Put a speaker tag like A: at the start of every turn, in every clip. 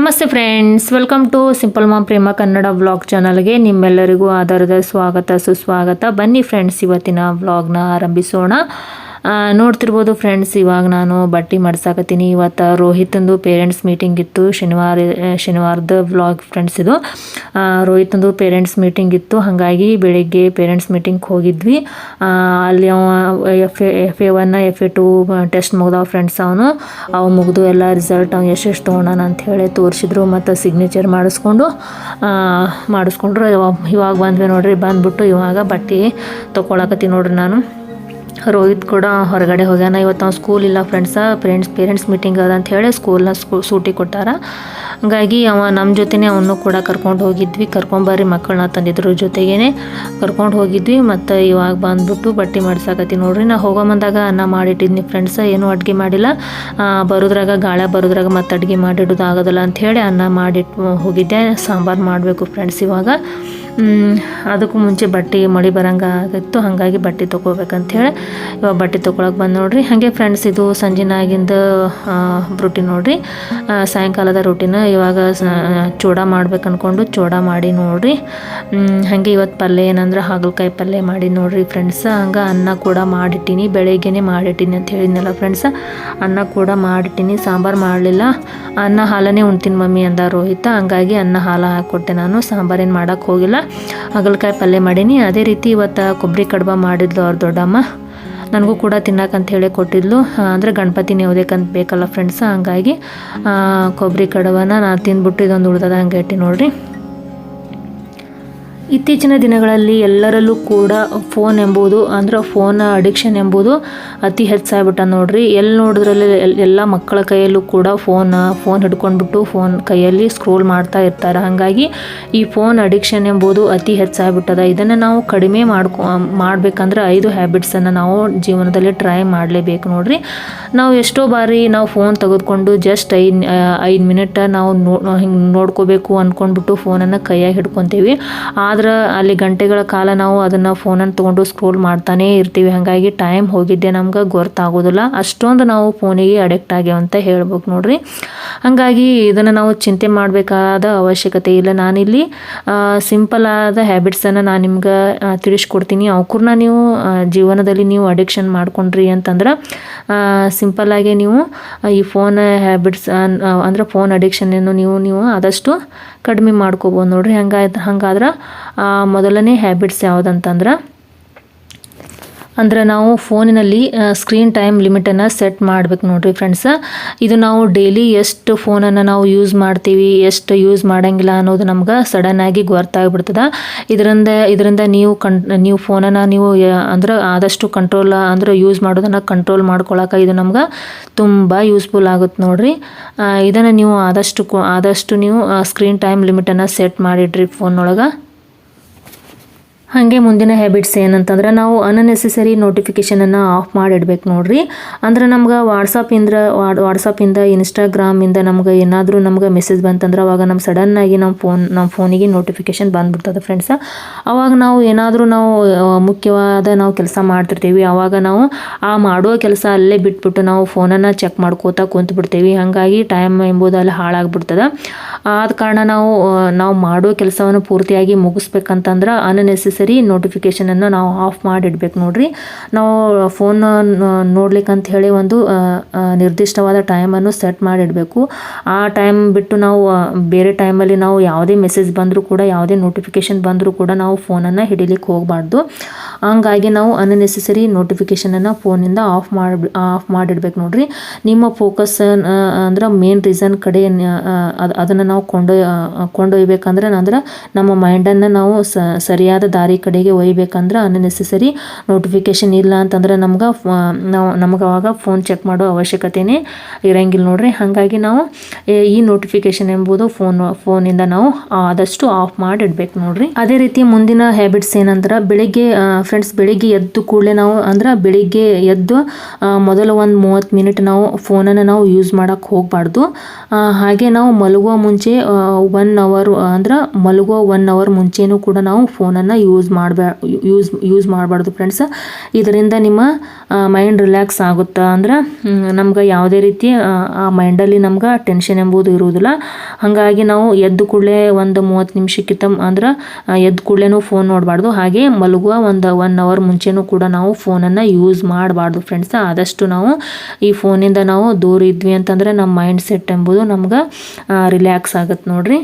A: ನಮಸ್ತೆ friends welcome to simple mom Prema Kannada vlog ಚಾನಲ್ಗೆ ನಿಮ್ಮೆಲ್ಲರಿಗೂ ಆಧಾರದ ಸ್ವಾಗತ, ಸುಸ್ವಾಗತ. ಬನ್ನಿ ಫ್ರೆಂಡ್ಸ್ ಇವತ್ತಿನ ವ್ಲಾಗ್ನ ಆರಂಭಿಸೋಣ. ನೋಡ್ತಿರ್ಬೋದು ಫ್ರೆಂಡ್ಸ್ ಇವಾಗ ನಾನು ಬಟ್ಟೆ ಮಾಡ್ಸಾಕತ್ತೀನಿ. ಇವತ್ತು ರೋಹಿತಂದು ಪೇರೆಂಟ್ಸ್ ಮೀಟಿಂಗ್ ಇತ್ತು. ಶನಿವಾರ ಶನಿವಾರದ ವ್ಲಾಗ್ ಫ್ರೆಂಡ್ಸ್ ಇದು. ರೋಹಿತಂದು ಪೇರೆಂಟ್ಸ್ ಮೀಟಿಂಗ್ ಇತ್ತು. ಹಾಗಾಗಿ ಬೆಳಿಗ್ಗೆ ಪೇರೆಂಟ್ಸ್ ಮೀಟಿಂಗ್ ಹೋಗಿದ್ವಿ. ಅಲ್ಲಿ ಅವ F F A one F A two test ಮುಗ್ದಾವ friends ಅವನು. ಅವು ಮುಗಿದು ಎಲ್ಲ ರಿಸಲ್ಟ್ ಅವ್ನು ಎಷ್ಟೆಷ್ಟು ತೊಗೊಂಡಾನ ಅಂತ ಹೇಳಿ ತೋರಿಸಿದ್ರು ಮತ್ತು ಸಿಗ್ನೇಚರ್ ಮಾಡಿಸ್ಕೊಂಡು ಮಾಡಿಸ್ಕೊಂಡ್ರು. ಇವಾಗ ಇವಾಗ ಬಂದ್ವಿ ನೋಡ್ರಿ. ಬಂದ್ಬಿಟ್ಟು ಇವಾಗ ಬಟ್ಟೆ ತೊಗೊಳಕತ್ತೀನಿ ನೋಡ್ರಿ ನಾನು. ರೋಹಿತ್ ಕೂಡ ಹೊರಗಡೆ ಹೋಗ್ಯಾನ. ಇವತ್ತು ಅವ್ನು ಸ್ಕೂಲ್ ಇಲ್ಲ ಫ್ರೆಂಡ್ಸ ಫ್ರೆಂಡ್ಸ್ ಪೇರೆಂಟ್ಸ್ ಮೀಟಿಂಗ್ ಅದ ಅಂತ ಹೇಳಿ ಸ್ಕೂಲ್ನ ಸ್ಕೂ ಸೂಟಿ ಕೊಟ್ಟಾರ. ಹಾಗಾಗಿ ಅವ ನಮ್ಮ ಜೊತೆನೇ ಅವನು ಕೂಡ ಕರ್ಕೊಂಡು ಹೋಗಿದ್ವಿ. ಕರ್ಕೊಂಬರ್ರಿ ಮಕ್ಕಳನ್ನ ತಂದಿದ್ರು ಜೊತೆಗೇನೆ. ಕರ್ಕೊಂಡು ಹೋಗಿದ್ವಿ ಮತ್ತು ಇವಾಗ ಬಂದ್ಬಿಟ್ಟು ಬಟ್ಟೆ ಮಾಡ್ಸಾಕತ್ತಿ ನೋಡ್ರಿ. ನಾ ಹೋಗೋ ಬಂದಾಗ ಅನ್ನ ಮಾಡಿಟ್ಟಿದ್ನಿ ಫ್ರೆಂಡ್ಸ್ ಏನೂ ಅಡುಗೆ ಮಾಡಿಲ್ಲ. ಬರೋದ್ರಾಗ ಗಾಳ ಬರೋದ್ರಾಗ ಮತ್ತೆ ಅಡುಗೆ ಮಾಡಿಡೋದು ಆಗೋದಿಲ್ಲ ಅಂತ ಹೇಳಿ ಅನ್ನ ಮಾಡಿಟ್ಟು ಹೋಗಿದ್ದೆ. ಸಾಂಬಾರು ಮಾಡಬೇಕು ಫ್ರೆಂಡ್ಸ್ ಇವಾಗ. ಅದಕ್ಕೂ ಮುಂಚೆ ಬಟ್ಟೆ ಮಳೆ ಬರಂಗೆ ಆಗಿತ್ತು ಹಾಗಾಗಿ ಬಟ್ಟೆ ತೊಗೋಬೇಕಂಥೇಳಿ ಇವಾಗ ಬಟ್ಟೆ ತೊಗೊಳಕ್ಕೆ ಬಂದು ನೋಡಿರಿ. ಹಾಗೆ ಫ್ರೆಂಡ್ಸ್ ಇದು ಸಂಜೆನಾಗಿಂದ ರೊಟ್ಟಿ ನೋಡಿರಿ. ಸಾಯಂಕಾಲದ ರೊಟ್ಟಿನ ಇವಾಗ ಚೂಡ ಮಾಡ್ಬೇಕು ಅಂದ್ಕೊಂಡು ಚೂಡ ಮಾಡಿ ನೋಡಿರಿ. ಹಾಗೆ ಇವತ್ತು ಪಲ್ಯ ಏನಂದ್ರೆ ಹಾಗಲಕಾಯಿ ಪಲ್ಯ ಮಾಡಿ ನೋಡಿರಿ ಫ್ರೆಂಡ್ಸ್ ಹಂಗೆ ಅನ್ನ ಕೂಡ ಮಾಡಿಟ್ಟಿನಿ, ಬೆಳಗ್ಗೆನೇ ಮಾಡಿಟ್ಟಿನಿ ಅಂತ ಹೇಳಿದ್ನಲ್ಲ ಫ್ರೆಂಡ್ಸ್ ಅನ್ನ ಕೂಡ ಮಾಡಿಟ್ಟಿನಿ, ಸಾಂಬಾರು ಮಾಡಲಿಲ್ಲ. ಅನ್ನ ಹಾಲನೇ ಉಣ್ತೀನಿ ಮಮ್ಮಿ ಅಂದ ರೋಹಿತ. ಹಂಗಾಗಿ ಅನ್ನ ಹಾಲು ಹಾಕ್ಕೊಟ್ಟೆ ನಾನು ಸಾಂಬಾರೇನು ಮಾಡೋಕ್ಕೆ ಹೋಗಿಲ್ಲ. ಹಾಗಲಕಾಯಿ ಪಲ್ಯ ಮಾಡೀನಿ. ಅದೇ ರೀತಿ ಇವತ್ತು ಕೊಬ್ಬರಿ ಕಡ್ಬ ಮಾಡಿದ್ಲು ಅವ್ರ ದೊಡ್ಡಮ್ಮ. ನನಗೂ ಕೂಡ ತಿನ್ನಕ್ಕಂತ ಹೇಳಿ ಕೊಟ್ಟಿದ್ಲು. ಅಂದರೆ ಗಣಪತಿ ನೇವ್ದಕ್ಕಂತ ಬೇಕಲ್ಲ ಫ್ರೆಂಡ್ಸ್ ಹಂಗಾಗಿ ಕೊಬ್ಬರಿ ಕಡವನ ನಾನು ತಿಂದ್ಬಿಟ್ಟು ಇದೊಂದು ಉಳ್ದದ ಹಂಗೆ ಇಟ್ಟು ನೋಡ್ರಿ. ಇತ್ತೀಚಿನ ದಿನಗಳಲ್ಲಿ ಎಲ್ಲರಲ್ಲೂ ಕೂಡ ಫೋನ್ ಎಂಬುದು ಅಂದ್ರೆ ಫೋನ್ ಅಡಿಕ್ಷನ್ ಎಂಬುದು ಅತಿ ಹೆಚ್ಚಾಗ್ಬಿಟ್ಟ ನೋಡ್ರಿ. ಎಲ್ಲಿ ನೋಡಿದ್ರಲ್ಲಿ ಎಲ್- ಎಲ್ಲ ಮಕ್ಕಳ ಕೈಯಲ್ಲೂ ಕೂಡ ಫೋನ್ ಫೋನ್ ಹಿಡ್ಕೊಂಡ್ಬಿಟ್ಟು ಫೋನ್ ಕೈಯಲ್ಲಿ ಸ್ಕ್ರೋಲ್ ಮಾಡ್ತಾ ಇರ್ತಾರೆ. ಹಾಗಾಗಿ ಈ ಫೋನ್ ಅಡಿಕ್ಷನ್ ಎಂಬುದು ಅತಿ ಹೆಚ್ಚಾಗ್ಬಿಟ್ಟದ. ಇದನ್ನು ನಾವು ಕಡಿಮೆ ಮಾಡ್ಕೊ, ಮಾಡಬೇಕಂದ್ರೆ ಐದು ಹ್ಯಾಬಿಟ್ಸನ್ನು ನಾವು ಜೀವನದಲ್ಲಿ ಟ್ರೈ ಮಾಡಲೇಬೇಕು ನೋಡ್ರಿ. ನಾವು ಎಷ್ಟೋ ಬಾರಿ ನಾವು ಫೋನ್ ತೆಗೆದುಕೊಂಡು ಜಸ್ಟ್ ಐದು ಐದು ಮಿನಿಟ್ ನಾವು ನೋ ಹಿಂಗೆ ನೋಡ್ಕೋಬೇಕು ಅಂದ್ಕೊಂಡ್ಬಿಟ್ಟು ಫೋನನ್ನು ಕೈಯಾಗಿ ಹಿಡ್ಕೊತೀವಿ. ಆದ್ರೆ ಅಲ್ಲಿ ಗಂಟೆಗಳ ಕಾಲ ನಾವು ಅದನ್ನು ಫೋನನ್ನು ತೊಗೊಂಡು ಸ್ಕ್ರೋಲ್ ಮಾಡ್ತಾನೆ ಇರ್ತೀವಿ. ಹಾಗಾಗಿ ಟೈಮ್ ಹೋಗಿದ್ದೆ ನಮ್ಗೆ ಗೊತ್ತಾಗೋದಿಲ್ಲ. ಅಷ್ಟೊಂದು ನಾವು ಫೋನಿಗೆ ಅಡಿಕ್ಟ್ ಆಗ್ಯಾವ ಅಂತ ಹೇಳ್ಬೇಕು ನೋಡ್ರಿ. ಹಾಗಾಗಿ ಇದನ್ನು ನಾವು ಚಿಂತೆ ಮಾಡಬೇಕಾದ ಅವಶ್ಯಕತೆ ಇಲ್ಲ. ನಾನಿಲ್ಲಿ ಸಿಂಪಲ್ ಆದ ಹ್ಯಾಬಿಟ್ಸನ್ನು ನಾನು ನಿಮ್ಗೆ ತಿಳಿಸ್ಕೊಡ್ತೀನಿ. ಅವ್ಕೂರ್ನ ನೀವು ಜೀವನದಲ್ಲಿ ನೀವು ಅಡಿಕ್ಷನ್ ಮಾಡ್ಕೊಂಡ್ರಿ ಅಂತಂದ್ರೆ ಆಗಿ ನೀವು ಈ ಫೋನ್ ಹ್ಯಾಬಿಟ್ಸ್ ಅಂದ್ರೆ ಫೋನ್ ಅಡಿಕ್ಷನನ್ನು ನೀವು ನೀವು ಆದಷ್ಟು ಕಡಿಮೆ ಮಾಡ್ಕೋಬೋದು ನೋಡ್ರಿ. ಹೆಂಗಾಯ್ತು ಹಂಗಾದ್ರೆ ಮೊದಲನೇ ಹ್ಯಾಬಿಟ್ಸ್ ಯಾವುದಂತಂದ್ರೆ ಅಂದ್ರೆ ನಾವು ಫೋನಿನಲ್ಲಿ ಸ್ಕ್ರೀನ್ ಟೈಮ್ ಲಿಮಿಟನ್ನು ಸೆಟ್ ಮಾಡ್ಬೇಕು ನೋಡಿರಿ ಫ್ರೆಂಡ್ಸ್ ಇದು ನಾವು ಡೈಲಿ ಎಷ್ಟು ಫೋನನ್ನು ನಾವು ಯೂಸ್ ಮಾಡ್ತೀವಿ, ಎಷ್ಟು ಯೂಸ್ ಮಾಡೋಂಗಿಲ್ಲ ಅನ್ನೋದು ನಮ್ಗೆ ಸಡನ್ನಾಗಿ ಗೊತ್ತಾಗ್ಬಿಡ್ತದೆ ಇದರಿಂದ ಇದರಿಂದ ನೀವು ಕಂ ನೀವು ಫೋನನ್ನು ನೀವು ಅಂದ್ರೆ ಆದಷ್ಟು ಕಂಟ್ರೋಲ್ ಅಂದ್ರೆ ಯೂಸ್ ಮಾಡೋದನ್ನು ಕಂಟ್ರೋಲ್ ಮಾಡ್ಕೊಳಕ್ಕೆ ಇದು ನಮ್ಗೆ ತುಂಬ ಯೂಸ್ಫುಲ್ ಆಗುತ್ತೆ ನೋಡ್ರಿ. ಇದನ್ನು ನೀವು ಆದಷ್ಟು ಆದಷ್ಟು ನೀವು ಸ್ಕ್ರೀನ್ ಟೈಮ್ ಲಿಮಿಟನ್ನು ಸೆಟ್ ಮಾಡಿಡ್ರಿ ಫೋನೊಳಗೆ ಹಾಗೆ ಮುಂದಿನ ಹ್ಯಾಬಿಟ್ಸ್ ಏನಂತಂದ್ರೆ ನಾವು ಅನ್ನೆಸೆಸರಿ ನೋಟಿಫಿಕೇಷನನ್ನು ಆಫ್ ಮಾಡಿಡ್ಬೇಕು ನೋಡ್ರಿ. ಅಂದ್ರೆ ನಮ್ಗೆ ವಾಟ್ಸಪ್ಪಿಂದ ವಾಟ್ಸಪ್ಪಿಂದ ಇನ್ಸ್ಟಾಗ್ರಾಮಿಂದ ನಮ್ಗೆ ಏನಾದರೂ ನಮ್ಗೆ ಮೆಸೇಜ್ ಬಂತಂದ್ರೆ ಅವಾಗ ನಮ್ಮ ಸಡನ್ನಾಗಿ ನಮ್ಮ ಫೋನ್ ನಮ್ಮ ಫೋನಿಗೆ ನೋಟಿಫಿಕೇಷನ್ ಬಂದ್ಬಿಡ್ತದೆ ಫ್ರೆಂಡ್ಸ್ ಅವಾಗ ನಾವು ಏನಾದರೂ ನಾವು ಮುಖ್ಯವಾದ ನಾವು ಕೆಲಸ ಮಾಡ್ತಿರ್ತೀವಿ. ಅವಾಗ ನಾವು ಆ ಮಾಡೋ ಕೆಲಸ ಅಲ್ಲೇ ಬಿಟ್ಬಿಟ್ಟು ನಾವು ಫೋನನ್ನು ಚೆಕ್ ಮಾಡ್ಕೋತಾ ಕುಂತು ಬಿಡ್ತೀವಿ ಹಾಗಾಗಿ ಟೈಮ್ ಎಂಬುದು ಅಲ್ಲಿ ಹಾಳಾಗ್ಬಿಡ್ತದೆ. ಆದ ಕಾರಣ ನಾವು ನಾವು ಮಾಡೋ ಕೆಲಸವನ್ನು ಪೂರ್ತಿಯಾಗಿ ಮುಗಿಸ್ಬೇಕಂತಂದ್ರೆ ಅನ್ನೆಸೆಸರಿ ನೋಟಿಫಿಕೇಷನನ್ನು ನಾವು ಆಫ್ ಮಾಡಿಡ್ಬೇಕು ನೋಡ್ರಿ. ನಾವು ಫೋನ್ ನೋಡ್ಲಿಕ್ಕಂತ ಹೇಳಿ ಒಂದು ನಿರ್ದಿಷ್ಟವಾದ ಟೈಮನ್ನು ಸೆಟ್ ಮಾಡಿಡಬೇಕು. ಆ ಟೈಮ್ ಬಿಟ್ಟು ನಾವು ಬೇರೆ ಟೈಮಲ್ಲಿ ನಾವು ಯಾವುದೇ ಮೆಸೇಜ್ ಬಂದರೂ ಕೂಡ, ಯಾವುದೇ ನೋಟಿಫಿಕೇಷನ್ ಬಂದರೂ ಕೂಡ ನಾವು ಫೋನನ್ನು ಹಿಡಿಲಿಕ್ಕೆ ಹೋಗಬಾರ್ದು. ಹಂಗಾಗಿ ನಾವು ಅನ್ನೆಸೆಸರಿ ನೋಟಿಫಿಕೇಶನನ್ನು ಫೋನಿಂದ ಆಫ್ ಮಾಡಿ ಆಫ್ ಮಾಡಿಡ್ಬೇಕು ನೋಡ್ರಿ. ನಿಮ್ಮ ಫೋಕಸ್ ಅಂದ್ರೆ ಮೇನ್ ರೀಸನ್ ಕಡೆ ಅದು, ಅದನ್ನು ನಾವು ಕೊಂಡೊಯ್ ಕೊಂಡೊಯ್ಬೇಕಂದ್ರೆ ಅಂದ್ರೆ ನಮ್ಮ ಮೈಂಡನ್ನು ನಾವು ಸರಿಯಾದ ದಾರಿ ಕಡೆಗೆ ಒಯ್ಬೇಕಂದ್ರೆ ಅನ್ನೆಸೆಸರಿ ನೋಟಿಫಿಕೇಶನ್ ಇಲ್ಲ ಅಂತಂದ್ರೆ ನಮ್ಗೆ ನಾವು, ನಮ್ಗೆ ಅವಾಗ ಫೋನ್ ಚೆಕ್ ಮಾಡೋ ಅವಶ್ಯಕತೆನೇ ಇರಂಗಿಲ್ಲ ನೋಡ್ರಿ. ಹಾಗಾಗಿ ನಾವು ಈ ನೋಟಿಫಿಕೇಷನ್ ಎಂಬುದು ಫೋನ್ ಫೋನಿಂದ ನಾವು ಆದಷ್ಟು ಆಫ್ ಮಾಡಿ ಇಡ್ಬೇಕು ನೋಡ್ರಿ. ಅದೇ ರೀತಿ ಮುಂದಿನ ಹ್ಯಾಬಿಟ್ಸ್ ಏನಂದ್ರೆ ಬೆಳಿಗ್ಗೆ ಫ್ರೆಂಡ್ಸ್ ಬೆಳಿಗ್ಗೆ ಎದ್ದು ಕೂಡಲೇ ನಾವು ಅಂದ್ರೆ ಬೆಳಿಗ್ಗೆ ಎದ್ದು ಮೊದಲು ಒಂದು ಮೂವತ್ತು ಮಿನಿಟ್ ನಾವು ಫೋನನ್ನು ನಾವು ಯೂಸ್ ಮಾಡೋಕ್ಕೆ ಹೋಗಬಾರ್ದು. ಹಾಗೆ ನಾವು ಮಲಗುವ ಮುಂಚೆ ಒನ್ ಅವರ್ ಅಂದ್ರೆ ಮಲಗುವ ಒನ್ ಅವರ್ ಮುಂಚೆನೂ ಕೂಡ ನಾವು ಫೋನನ್ನು ಯೂಸ್ ಮಾಡಬೇ ಯೂಸ್ ಯೂಸ್ ಮಾಡಬಾರ್ದು ಫ್ರೆಂಡ್ಸ್ ಇದರಿಂದ ನಿಮ್ಮ ಮೈಂಡ್ ರಿಲ್ಯಾಕ್ಸ್ ಆಗುತ್ತಾ? ಅಂದ್ರೆ ನಮ್ಗೆ ಯಾವುದೇ ರೀತಿ ಆ, ಮೈಂಡಲ್ಲಿ ನಮ್ಗೆ ಟೆನ್ಷನ್ ಎಂಬುದು ಇರುವುದಿಲ್ಲ. ಹಾಗಾಗಿ ನಾವು ಎದ್ದು ಕೂಡಲೇ ಒಂದು ಮೂವತ್ತು ನಿಮಿಷಕ್ಕಿಂತ ಅಂದ್ರೆ ಎದ್ದು ಕೂಡಲೇ ಫೋನ್ ನೋಡಬಾರ್ದು. ಹಾಗೆ ಮಲಗುವ ಒಂದು ಒನ್ ಅವರ್ ಮುಂಚೆನೂ ಕೂಡ ನಾವು ಫೋನನ್ನು ಯೂಸ್ ಮಾಡಬಾರ್ದು ಫ್ರೆಂಡ್ಸ್ ಆದಷ್ಟು ನಾವು ಈ ಫೋನಿಂದ ನಾವು ದೂರ ಇದ್ವಿ ಅಂತಂದ್ರೆ ನಮ್ಮ ಮೈಂಡ್ ಸೆಟ್ ಎಂಬುದು ನಮ್ಗೆ ರಿಲ್ಯಾಕ್ಸ್ ಆಗುತ್ತೆ ನೋಡ್ರಿ.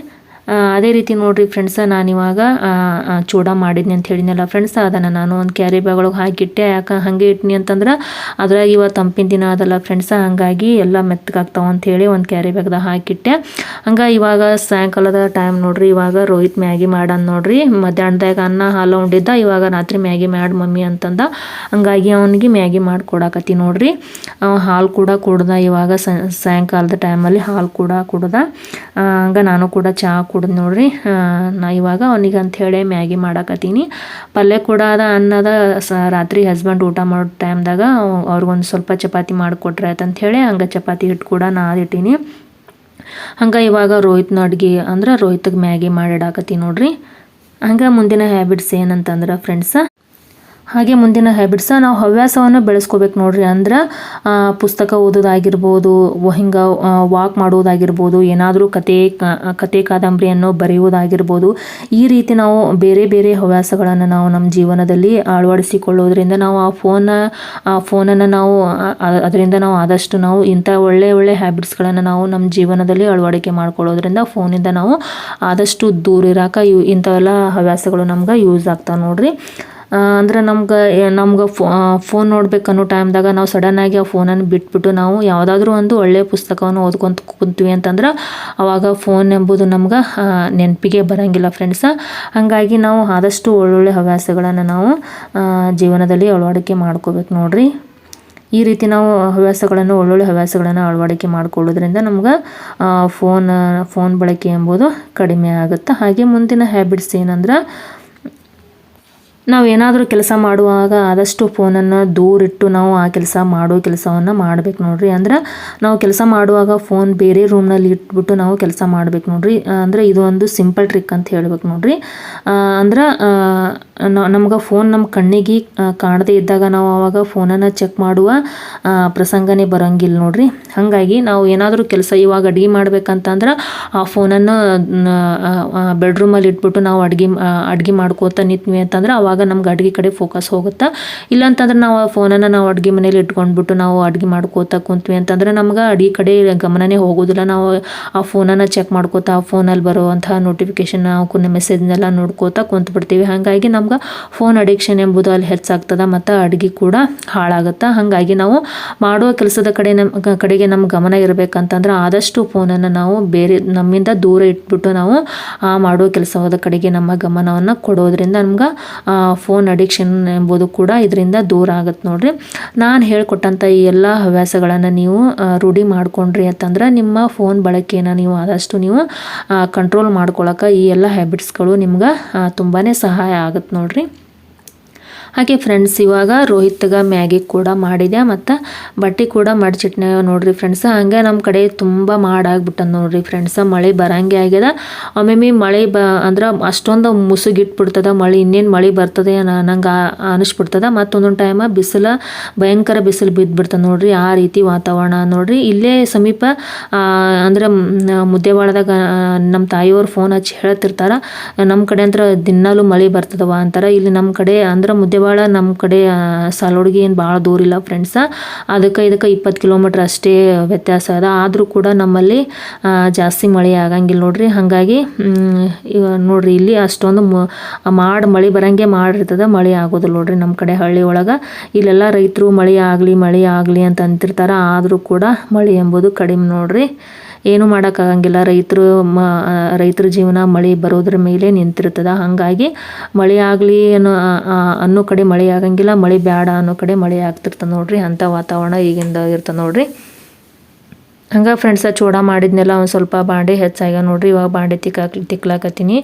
A: ಅದೇ ರೀತಿ ನೋಡ್ರಿ ಫ್ರೆಂಡ್ಸ ಇವಾಗ ಚೂಡ ಮಾಡಿದ್ನಿ ಅಂತ ಹೇಳಿದ್ನಲ್ಲ ಫ್ರೆಂಡ್ಸ್ ಅದನ್ನು ನಾನು ಒಂದು ಕ್ಯಾರಿ ಬ್ಯಾಗ್ ಒಳಗೆ ಹಾಕಿಟ್ಟೆ. ಯಾಕೆ ಹಾಗೆ ಇಟ್ನಿ ಅಂತಂದ್ರೆ, ಅದ್ರಾಗ ಇವಾಗ ತಂಪಿನ ದಿನ ಅದಲ್ಲ ಫ್ರೆಂಡ್ಸ ಹಂಗಾಗಿ ಎಲ್ಲ ಮೆತ್ತಗಾಗ್ತಾವ ಅಂತ ಹೇಳಿ ಒಂದು ಕ್ಯಾರಿ ಬ್ಯಾಗ್ದಾಗ ಹಾಕಿಟ್ಟೆ. ಹಂಗೆ ಇವಾಗ ಸಾಯಂಕಾಲದ ಟೈಮ್ ನೋಡ್ರಿ, ಇವಾಗ ರೋಹಿತ್ ಮ್ಯಾಗಿ ಮಾಡನ್ ನೋಡ್ರಿ. ಮಧ್ಯಾಹ್ನದಾಗ ಅನ್ನ, ಹಾಲು ಉಂಡಿದ್ದ, ಇವಾಗ ರಾತ್ರಿ ಮ್ಯಾಗಿ ಮಾಡಿ ಮಮ್ಮಿ ಅಂತಂದ. ಹಂಗಾಗಿ ಅವನಿಗೆ ಮ್ಯಾಗಿ ಮಾಡಿ ಕೊಡಾಕತ್ತಿ ನೋಡ್ರಿ. ಹಾಲು ಕೂಡ ಕುಡ್ದ ಇವಾಗ ಸಾಯಂಕಾಲದ ಟೈಮಲ್ಲಿ ಹಾಲು ಕೂಡ ಕುಡ್ದ. ಹಂಗ ನಾನು ಕೂಡ ಚಹಾ ಕುಡ್ದು ನೋಡ್ರಿ. ನಾ ಇವಾಗ ಅವನಿಗೆ ಅಂತ ಹೇಳಿ ಮ್ಯಾಗಿ ಮಾಡಾಕತ್ತೀನಿ. ಪಲ್ಯ ಕೂಡ ಅದ ಅನ್ನದ, ಸ, ರಾತ್ರಿ ಹಸ್ಬೆಂಡ್ ಊಟ ಮಾಡೋ ಟೈಮ್ದಾಗ ಅವ್ರಿಗೊಂದು ಸ್ವಲ್ಪ ಚಪಾತಿ ಮಾಡಿಕೊಟ್ರೆ ಆಯ್ತು ಹೇಳಿ ಹಂಗೆ ಚಪಾತಿ ಹಿಟ್ಟು ಕೂಡ ನಾದಿಟ್ಟೀನಿ ಹಂಗೆ ಇವಾಗ ರೋಹಿತ್ನ ಅಡುಗೆ ಅಂದ್ರೆ ರೋಹಿತ್ಗೆ ಮ್ಯಾಗಿ ಮಾಡಿಡಾಕತ್ತೀನಿ ನೋಡ್ರಿ. ಹಂಗೆ ಮುಂದಿನ ಹ್ಯಾಬಿಟ್ಸ್ ಏನಂತಂದ್ರೆ ಫ್ರೆಂಡ್ಸ ಹಾಗೆ ಮುಂದಿನ ಹ್ಯಾಬಿಟ್ಸ ನಾವು ಹವ್ಯಾಸವನ್ನು ಬೆಳೆಸ್ಕೋಬೇಕು ನೋಡ್ರಿ ಅಂದ್ರೆ ಪುಸ್ತಕ ಓದೋದಾಗಿರ್ಬೋದು ಹಿಂಗೆ ವಾಕ್ ಮಾಡೋದಾಗಿರ್ಬೋದು ಏನಾದರೂ ಕತೆ ಕತೆ ಕಾದಂಬರಿಯನ್ನು ಬರೆಯುವುದಾಗಿರ್ಬೋದು, ಈ ರೀತಿ ನಾವು ಬೇರೆ ಬೇರೆ ಹವ್ಯಾಸಗಳನ್ನು ನಾವು ನಮ್ಮ ಜೀವನದಲ್ಲಿ ಅಳವಡಿಸಿಕೊಳ್ಳೋದ್ರಿಂದ ನಾವು ಆ ಫೋನ ಆ ಫೋನನ್ನು ನಾವು ಅದರಿಂದ ನಾವು ಆದಷ್ಟು ನಾವು ಇಂಥ ಒಳ್ಳೆ ಒಳ್ಳೆ ಹ್ಯಾಬಿಟ್ಸ್ಗಳನ್ನು ನಾವು ನಮ್ಮ ಜೀವನದಲ್ಲಿ ಅಳವಡಿಕೆ ಮಾಡ್ಕೊಳ್ಳೋದ್ರಿಂದ ಫೋನಿಂದ ನಾವು ಆದಷ್ಟು ದೂರ ಇರಾಕ ಇವು ಇಂಥವೆಲ್ಲ ಹವ್ಯಾಸಗಳು ನಮ್ಗೆ ಯೂಸ್ ಆಗ್ತಾವೆ ನೋಡ್ರಿ. ಅಂದ್ರೆ ನಮ್ಗೆ ನಮ್ಗೆ ಫೋನ್ ನೋಡ್ಬೇಕು ಅನ್ನೋ ಟೈಮ್ದಾಗ ನಾವು ಸಡನ್ನಾಗಿ ಆ ಫೋನನ್ನು ಬಿಟ್ಬಿಟ್ಟು ನಾವು ಯಾವುದಾದ್ರೂ ಒಂದು ಒಳ್ಳೆಯ ಪುಸ್ತಕವನ್ನು ಓದ್ಕೊಂತ ಕುಂತೀವಿ ಅಂತಂದ್ರೆ ಅವಾಗ ಫೋನ್ ಎಂಬುದು ನಮ್ಗೆ ನೆನಪಿಗೆ ಬರೋಂಗಿಲ್ಲ ಫ್ರೆಂಡ್ಸ ಹಾಗಾಗಿ ನಾವು ಆದಷ್ಟು ಒಳ್ಳೊಳ್ಳೆ ಹವ್ಯಾಸಗಳನ್ನು ನಾವು ಜೀವನದಲ್ಲಿ ಅಳವಡಿಕೆ ಮಾಡ್ಕೋಬೇಕು ನೋಡ್ರಿ. ಈ ರೀತಿ ನಾವು ಹವ್ಯಾಸಗಳನ್ನು, ಒಳ್ಳೊಳ್ಳೆ ಹವ್ಯಾಸಗಳನ್ನು ಅಳವಡಿಕೆ ಮಾಡಿಕೊಳ್ಳೋದ್ರಿಂದ ನಮ್ಗೆ ಫೋನ್ ಫೋನ್ ಬಳಕೆ ಎಂಬುದು ಕಡಿಮೆ ಆಗುತ್ತೆ, ಹಾಗೆ ಮುಂದಿನ ಹ್ಯಾಬಿಟ್ಸ್ ಏನಂದ್ರೆ ನಾವು ಏನಾದರೂ ಕೆಲಸ ಮಾಡುವಾಗ ಆದಷ್ಟು ಫೋನನ್ನು ದೂರಿಟ್ಟು ನಾವು ಆ ಕೆಲಸ ಮಾಡೋ ಕೆಲಸವನ್ನು ಮಾಡ್ಬೇಕು ನೋಡ್ರಿ. ಅಂದ್ರೆ ನಾವು ಕೆಲಸ ಮಾಡುವಾಗ ಫೋನ್ ಬೇರೆ ರೂಮ್ನಲ್ಲಿ ಇಟ್ಬಿಟ್ಟು ನಾವು ಕೆಲಸ ಮಾಡ್ಬೇಕು ನೋಡ್ರಿ. ಅಂದರೆ ಇದು ಒಂದು ಸಿಂಪಲ್ ಟ್ರಿಕ್ ಅಂತ ಹೇಳ್ಬೇಕು ನೋಡ್ರಿ. ಅಂದ್ರೆ ನಮ್ಗೆ ಫೋನ್ ನಮ್ಮ ಕಣ್ಣಿಗೆ ಕಾಣದೇ ಇದ್ದಾಗ ನಾವು ಆವಾಗ ಫೋನನ್ನು ಚೆಕ್ ಮಾಡುವ ಪ್ರಸಂಗನೇ ಬರೋಂಗಿಲ್ಲ ನೋಡ್ರಿ. ಹಾಗಾಗಿ ನಾವು ಏನಾದರೂ ಕೆಲಸ ಇವಾಗ ಅಡುಗೆ ಮಾಡ್ಬೇಕಂತಂದ್ರೆ ಆ ಫೋನನ್ನು ಬೆಡ್ರೂಮಲ್ಲಿ ಇಟ್ಬಿಟ್ಟು ನಾವು ಅಡುಗೆ ಅಡುಗೆ ಮಾಡ್ಕೋತ ನಿಂತ್ವಿ ಅಂತಂದ್ರೆ ಅವಾಗ ನಮ್ಗೆ ಅಡುಗೆ ಕಡೆ ಫೋಕಸ್ ಹೋಗುತ್ತೆ? ಇಲ್ಲಾಂತಂದ್ರೆ ನಾವು ಆ ಫೋನನ್ನು ನಾವು ಅಡುಗೆ ಮನೇಲಿ ಇಟ್ಕೊಂಡ್ಬಿಟ್ಟು ನಾವು ಅಡುಗೆ ಮಾಡ್ಕೋತಾ ಕುಂತ್ವಿ ಅಂತಂದ್ರೆ ನಮ್ಗೆ ಅಡುಗೆ ಕಡೆ ಗಮನನೇ ಹೋಗೋದಿಲ್ಲ. ನಾವು ಆ ಫೋನನ್ನು ಚೆಕ್ ಮಾಡ್ಕೋತ, ಆ ಫೋನಲ್ಲಿ ಬರುವಂತಹ ನೋಟಿಫಿಕೇಶನ್ ನಾವು ಮೆಸೇಜ್ನೆಲ್ಲ ನೋಡ್ಕೋತ ಕುಂತ್ಬಿಡ್ತೀವಿ. ಹಾಗಾಗಿ ನಮ್ಗೆ ಫೋನ್ ಅಡಿಕ್ಷನ್ ಎಂಬುದು ಅಲ್ಲಿ ಹೆಚ್ಚಾಗ್ತದೆ ಮತ್ತು ಅಡುಗೆ ಕೂಡ ಹಾಳಾಗುತ್ತೆ? ಹಾಗಾಗಿ ನಾವು ಮಾಡುವ ಕೆಲಸದ ಕಡೆ ನಮ್ಮ ಕಡೆಗೆ ನಮ್ಮ ಗಮನ ಇರಬೇಕಂತಂದ್ರೆ ಆದಷ್ಟು ಫೋನನ್ನು ನಾವು ಬೇರೆ ನಮ್ಮಿಂದ ದೂರ ಇಟ್ಬಿಟ್ಟು ನಾವು ಆ ಮಾಡುವ ಕೆಲಸದ ಕಡೆಗೆ ನಮ್ಮ ಗಮನವನ್ನು ಕೊಡೋದ್ರಿಂದ ನಮ್ಗೆ ಫೋನ್ ಅಡಿಕ್ಷನ್ ಎಂಬುದು ಕೂಡ ಇದರಿಂದ ದೂರ ಆಗುತ್ತೆ ನೋಡ್ರಿ. ನಾನು ಹೇಳ್ಕೊಟ್ಟಂಥ ಈ ಎಲ್ಲ ಹವ್ಯಾಸಗಳನ್ನು ನೀವು ರೂಢಿ ಮಾಡಿಕೊಂಡ್ರಿ ಅಂತಂದ್ರೆ ನಿಮ್ಮ ಫೋನ್ ಬಳಕೆಯನ್ನು ನೀವು ಆದಷ್ಟು ನೀವು ಕಂಟ್ರೋಲ್ ಮಾಡ್ಕೊಳಕ್ಕೆ ಈ ಎಲ್ಲ ಹ್ಯಾಬಿಟ್ಸ್ಗಳು ನಿಮ್ಗೆ ತುಂಬಾ ಸಹಾಯ ಆಗುತ್ತೆ ನೋಡ್ರಿ. ಹಾಗೆ ಫ್ರೆಂಡ್ಸ್ ಇವಾಗ ರೋಹಿತ್ಗೆ ಮ್ಯಾಗಿ ಕೂಡ ಮಾಡಿದೆ ಮತ್ತು ಬಟ್ಟೆ ಕೂಡ ಮಡಚಿಟ್ನೆ ನೋಡ್ರಿ ಫ್ರೆಂಡ್ಸ್ ಹಂಗೆ ನಮ್ಮ ಕಡೆ ತುಂಬ ಮಾಡಾಗ್ಬಿಟ್ಟದ ನೋಡ್ರಿ ಫ್ರೆಂಡ್ಸ್ ಮಳೆ ಬರಂಗೆ ಆಗ್ಯದ ಒಮ್ಮೊಮ್ಮೆ ಮಳೆ ಬ ಅಂದ್ರೆ ಅಷ್ಟೊಂದು ಮುಸುಗಿಟ್ಬಿಡ್ತದ, ಮಳೆ ಇನ್ನೇನು ಮಳೆ ಬರ್ತದೆ ನಂಗೆ ಅನಿಸ್ಬಿಡ್ತದ. ಮತ್ತೊಂದೊಂದು ಟೈಮ ಬಿಸಿಲು, ಭಯಂಕರ ಬಿಸಿಲು ಬಿದ್ದುಬಿಡ್ತದೆ ನೋಡ್ರಿ ಆ ರೀತಿ ವಾತಾವರಣ ನೋಡ್ರಿ. ಇಲ್ಲೇ ಸಮೀಪ ಅಂದ್ರೆ ಮುದ್ದೆವಾಳದಾಗ ನಮ್ಮ ತಾಯಿಯವ್ರು ಫೋನ್ ಹಚ್ಚಿ ಹೇಳ್ತಿರ್ತಾರೆ ನಮ್ಮ ಕಡೆ ಅಂದ್ರೆ ದಿನಾಲು ಮಳೆ ಬರ್ತದವ ಅಂತಾರೆ. ಇಲ್ಲಿ ನಮ್ಮ ಕಡೆ ಅಂದ್ರೆ ಮುದ್ದೇವಾಳ ನಮ್ಮ ಕಡೆ ಸಾಲೋಡ್ಗೆ ಏನು ಭಾಳ ದೂರ ಇಲ್ಲ ಫ್ರೆಂಡ್ಸ ಅದಕ್ಕೆ ಇದಕ್ಕೆ ಇಪ್ಪತ್ತು ಕಿಲೋಮೀಟ್ರ್ ಅಷ್ಟೇ ವ್ಯತ್ಯಾಸ ಅದ. ಆದರೂ ಕೂಡ ನಮ್ಮಲ್ಲಿ ಜಾಸ್ತಿ ಮಳೆ ಆಗಂಗಿಲ್ಲ ನೋಡ್ರಿ. ಹಾಗಾಗಿ ನೋಡ್ರಿ ಇಲ್ಲಿ ಅಷ್ಟೊಂದು ಮಾಡ್ ಮಳೆ ಬರಂಗೆ ಮಾಡಿರ್ತದ, ಮಳೆ ಆಗೋದಿಲ್ಲ ನೋಡ್ರಿ ನಮ್ಮ ಕಡೆ ಹಳ್ಳಿ ಒಳಗೆ. ಇಲ್ಲೆಲ್ಲ ರೈತರು ಮಳೆ ಆಗಲಿ ಮಳೆ ಆಗಲಿ ಅಂತ ಅಂತಿರ್ತಾರೆ. ಆದರೂ ಕೂಡ ಮಳೆ ಎಂಬುದು ಕಡಿಮೆ ನೋಡ್ರಿ. ಏನು ಮಾಡೋಕ್ಕಾಗಂಗಿಲ್ಲ. ರೈತರು ಮ ರೈತರ ಜೀವನ ಮಳೆ ಬರೋದ್ರ ಮೇಲೆ ನಿಂತಿರ್ತದೆ. ಹಾಗಾಗಿ ಮಳೆ ಆಗಲಿ ಅನ್ನೋ ಅನ್ನೋ ಕಡೆ ಮಳೆ ಆಗಂಗಿಲ್ಲ. ಮಳೆ ಬೇಡ ಅನ್ನೋ ಕಡೆ ಮಳೆ ಆಗ್ತಿರ್ತದೆ ನೋಡ್ರಿ. ಅಂಥ ವಾತಾವರಣ ಈಗಿಂದ ಇರ್ತದೆ ನೋಡ್ರಿ. ಹಂಗೆ ಫ್ರೆಂಡ್ಸ ಚೂಡ ಮಾಡಿದ್ನೆಲ್ಲ ಒಂದು ಸ್ವಲ್ಪ ಬಾಂಡೆ ಹೆಚ್ಚಾಗ್ಯಾವ ನೋಡ್ರಿ. ಇವಾಗ ಬಾಂಡೆ ತಿಕ್ಕಾಕ್ ತಿಕ್ಲಾಕತ್ತೀನಿ.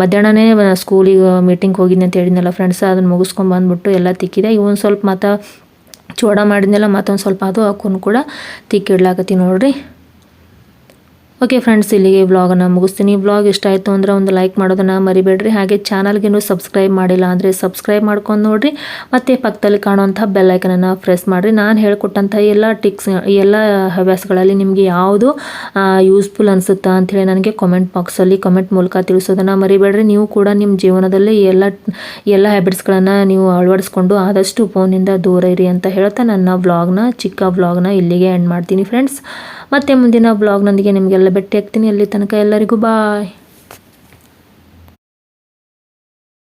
A: ಮಧ್ಯಾಹ್ನನೇ ಸ್ಕೂಲಿಗೆ ಮೀಟಿಂಗ್ ಹೋಗಿದ್ದೆ ಅಂತ ಹೇಳಿದ್ನಲ್ಲ ಫ್ರೆಂಡ್ಸ ಅದನ್ನು ಮುಗಿಸ್ಕೊಂಡು ಬಂದ್ಬಿಟ್ಟು ಎಲ್ಲ ತಿಕ್ಕಿದೆ. ಇವೊಂದು ಸ್ವಲ್ಪ ಮತ್ತು ಚೂಡ ಮಾಡಿದ್ನೆಲ್ಲ ಮತ್ತೊಂದು ಸ್ವಲ್ಪ ಅದು ಹಾಕೊಂಡು ಕೂಡ ತಿಕ್ಕಿಡ್ಲಾಕತ್ತೀನಿ ನೋಡ್ರಿ. ಓಕೆ ಫ್ರೆಂಡ್ಸ್ ಇಲ್ಲಿಗೆ ವ್ಲಾಗನ್ನು ಮುಗಿಸ್ತೀನಿ. ವ್ಲಾಗ್ ಇಷ್ಟ ಆಯಿತು ಅಂದರೆ ಒಂದು ಲೈಕ್ ಮಾಡೋದನ್ನು ಮರಿಬೇಡ್ರಿ. ಹಾಗೆ ಚಾನಲ್ಗೇನು ಸಬ್ಸ್ಕ್ರೈಬ್ ಮಾಡಿಲ್ಲ ಅಂದರೆ ಸಬ್ಸ್ಕ್ರೈಬ್ ಮಾಡ್ಕೊಂಡು ನೋಡಿರಿ. ಮತ್ತು ಪಕ್ಕದಲ್ಲಿ ಕಾಣುವಂಥ ಬೆಲ್ಲೈಕನನ್ನು ಪ್ರೆಸ್ ಮಾಡಿರಿ. ನಾನು ಹೇಳ್ಕೊಟ್ಟಂಥ ಎಲ್ಲ ಟಿಕ್ಸ್ ಎಲ್ಲ ಹವ್ಯಾಸಗಳಲ್ಲಿ ನಿಮಗೆ ಯಾವುದು ಯೂಸ್ಫುಲ್ ಅನಿಸುತ್ತಾ ಅಂಥೇಳಿ ನನಗೆ ಕಮೆಂಟ್ ಬಾಕ್ಸಲ್ಲಿ ಕಮೆಂಟ್ ಮೂಲಕ ತಿಳಿಸೋದನ್ನು ಮರಿಬೇಡ್ರಿ. ನೀವು ಕೂಡ ನಿಮ್ಮ ಜೀವನದಲ್ಲಿ ಎಲ್ಲ ಎಲ್ಲ ಹ್ಯಾಬಿಟ್ಸ್ಗಳನ್ನು ನೀವು ಅಳವಡಿಸ್ಕೊಂಡು ಆದಷ್ಟು ಫೋನಿಂದ ದೂರ ಇರಿ ಅಂತ ಹೇಳ್ತಾ ನನ್ನ ವ್ಲಾಗ್ನ ಚಿಕ್ಕ ವ್ಲಾಗ್ನ ಇಲ್ಲಿಗೆ ಎಂಡ್ ಮಾಡ್ತೀನಿ ಫ್ರೆಂಡ್ಸ್ ಮತ್ತೆ ಮುಂದಿನ ಬ್ಲಾಗ್ನೊಂದಿಗೆ ನಿಮಗೆಲ್ಲ ಭೇಟಿ ಆಗ್ತೀನಿ. ಅಲ್ಲಿ ತನಕ ಎಲ್ಲರಿಗೂ ಬಾಯ್